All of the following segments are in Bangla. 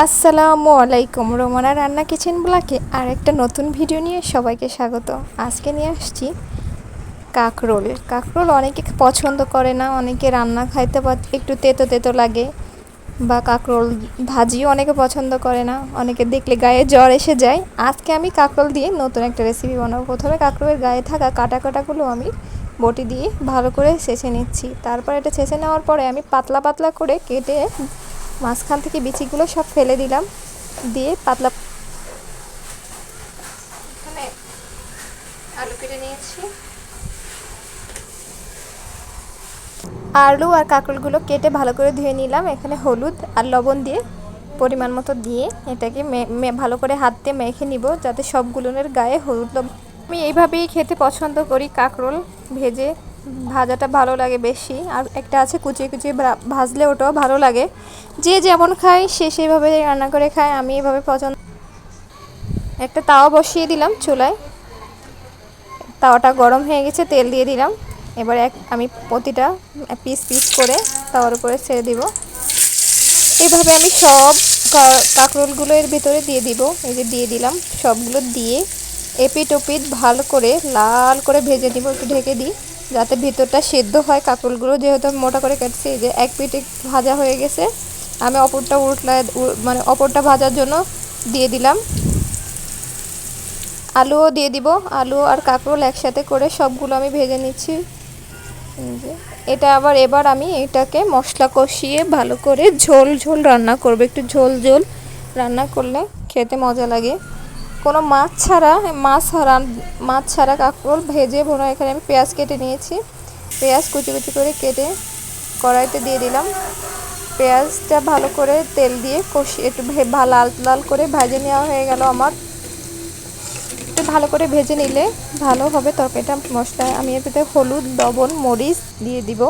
আসসালামু আলাইকুম, রোমানা রান্না কিচেন ব্লকে আর একটা নতুন ভিডিও নিয়ে সবাইকে স্বাগত। আজকে নিয়ে আসছি কাকরোল। কাকরোল অনেকে পছন্দ করে না, অনেকে রান্না খাইতে একটু তেতো তেতো লাগে বা কাকরোল ভাজিও অনেকে পছন্দ করে না, অনেকে দেখলে গায়ে জ্বর এসে যায়। আজকে আমি কাকরোল দিয়ে নতুন একটা রেসিপি বানাবো। প্রথমে কাকরোলের গায়ে থাকা কাটা কাটাগুলো আমি বটি দিয়ে ভালো করে ছেঁচে নিচ্ছি। তারপর এটা ছেঁচে নেওয়ার পরে আমি পাতলা পাতলা করে কেটে মাঝখান থেকে বিচিগুলো সব ফেলে দিলাম, দিয়ে পাতলা আলু কেটে নিয়েছি। আলু আর কাঁকরোলগুলো কেটে ভালো করে ধুয়ে নিলাম। এখানে হলুদ আর লবণ দিয়ে পরিমাণ মতো দিয়ে এটাকে ভালো করে হাত দিয়ে মেখে নিব যাতে সবগুলোর গায়ে হলুদ লব- আমি এইভাবেই খেতে পছন্দ করি কাঁকরোল। ভেজে ভাজাটা ভালো লাগে বেশি। আর একটা আছে কুচিয়ে কুচিয়ে ভাজলে ওটাও ভালো লাগে। যে যেমন খায়, সে সেইভাবে রান্না করে খায়, আমি এভাবে পছন্দ একটা তাওয়া বসিয়ে দিলাম চুলায়। তাওয়াটা গরম হয়ে গেছে, তেল দিয়ে দিলাম। এবার এক, আমি প্রতিটা পিস পিস করে তাওয়ার উপরে ছেড়ে দিব। এভাবে আমি সব কাঁকরোলগুলো এর ভিতরে দিয়ে দিব। এই যে দিয়ে দিলাম, সবগুলো দিয়ে এপিট ওপিট ভালো করে, লাল করে ভেজে দিব একটু ঢেকে দিই, যাতে ভিতরটা সেদ্ধ হয়। কাঁকরোলগুলো যেহেতু মোটা করে কাটছি, এই যে এক পিঠ ভাজা হয়ে গেছে আমি অপরটা উল্টলা উ- মানে অপরটা ভাজার জন্য দিয়ে দিলাম। আলুও দিয়ে দিব। আলু আর কাঁকরোল একসাথে করে সবগুলো আমি ভেজে নিচ্ছি। এটা আবার এবার আমি এটাকে মশলা কষিয়ে ভালো করে ঝোল ঝোল রান্না করব। একটু ঝোল ঝোল রান্না করলে খেতে মজা লাগে। কোনো মাছ ছাড়া, মাছ হারান মাছ ছাড়া কাঁকরোল ভেজে ভোনা এখানে আমি পেঁয়াজ কেটে নিয়েছি। পেঁয়াজ কুচি কুচি করে কেটে কড়াইতে দিয়ে দিলাম। পেঁয়াজটা ভালো করে তেল দিয়ে কষিয়ে একটু লাল লাল করে ভেজে নেওয়া হয়ে গেল আমার। একটু ভালো করে ভেজে নিলে ভালো হবে তরকারিটা। মশলা, আমি এতে হলুদ, লবণ, মরিচ দিয়ে দিব।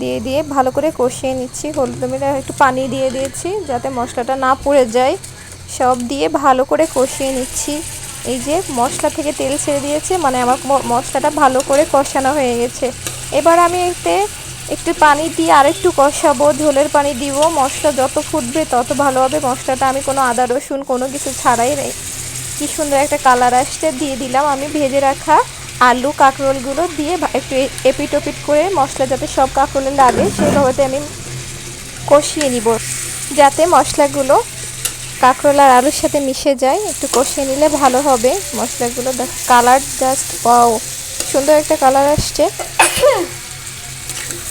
দিয়ে দিয়ে ভালো করে কষিয়ে নিচ্ছি। হলুদ মিলে একটু পানি দিয়ে দিয়েছি যাতে মশলাটা না পড়ে যায়। সব দিয়ে ভালো করে কষিয়ে নিচ্ছি। এই যে মশলা থেকে তেল ছেড়ে দিয়েছে মানে আমার মশলাটা ভালো করে কষানো হয়ে গেছে। এবার আমি এতে একটু পানি দিয়ে আরেকটু কষাবো, ঝোলের পানি দিব, মশলা যত ফুটবে তত ভালো হবে। মশলাটা আমি কোনো আদা, রসুন কোনো কিছু ছাড়াই নেই। কি সুন্দর একটা কালার আসছে, দিয়ে দিলাম আমি ভেজে রাখা আলু কাঁকরোলগুলো দিয়ে একটু এপিট ওপিট করে মশলা যাতে সব কাঁকরোলে লাগে সেভাবে আমি কষিয়ে নিব। যাতে মশলাগুলো কাঁকরোল আর আলুর সাথে মিশে যায়, একটু কষিয়ে নিলে ভালো হবে। মশলাগুলো দেখ কালার জাস্ট পাও সুন্দর একটা কালার আসছে।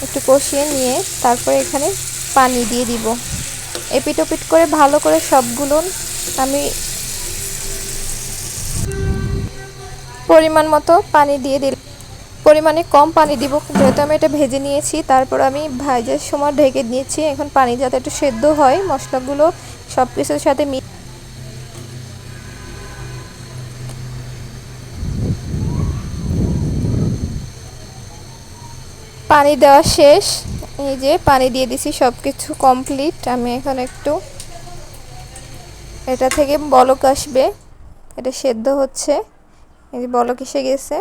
একটু কষিয়ে নিয়ে তারপরে এখানে পানি দিয়ে দিব। এপিট ওপিট করে ভালো করে সবগুলো আমি পরিমাণ মতো পানি দিয়ে দিল পরিমাণে কম পানি দিব, যেহেতু আমি এটা ভেজে নিয়েছি, তারপর আমি ভাজার সময় ঢেকে দিয়েছি এখন পানি যাতে একটু সেদ্ধ হয়, মশলাগুলো সব কিছুর সাথে মি পানি দেওয়া শেষ। এই যে পানি দিয়ে দিছি সব কিছু কমপ্লিট আমি এখন একটু এটা থেকে বলক আসবে। এটা সেদ্ধ হচ্ছে। এই যে বলক এসে গেছে।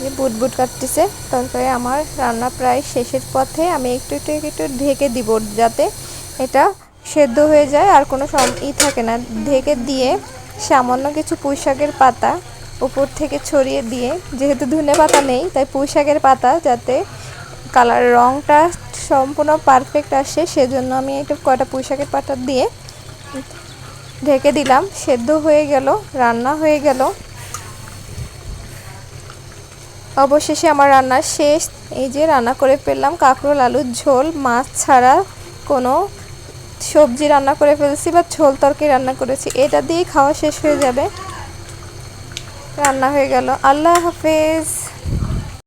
যে বুট বুট কাটতেছে। তারপরে আমার রান্না প্রায় শেষের পথে আমি একটু একটু একটু ঢেকে দিব যাতে এটা সেদ্ধ হয়ে যায়। আর কোনো ই থাকে না। ঢেকে দিয়ে সামান্য কিছু পুঁই পাতা উপর থেকে ছড়িয়ে দিয়ে, যেহেতু ধনে পাতা নেই, তাই পুঁই শাকের পাতা যাতে কালার রঙটা সম্পূর্ণ পারফেক্ট আসে, সেজন্য আমি একটু কয়টা পুঁই শাকের পাতা দিয়ে ঢেকে দিলাম। সেদ্ধ হয়ে গেল, রান্না হয়ে গেল। অবশেষে আমার রান্না শেষ। এই যে রান্না করে ফেললাম, কাঁকরোল, আলুর ঝোল, মাছ ছাড়া কোনো সবজি রান্না করে ফেলছি বা ঝোল তরকারি রান্না করেছি। এটা দিয়েই খাওয়া শেষ হয়ে যাবে। রান্না হয়ে গেল। আল্লাহ হাফেজ।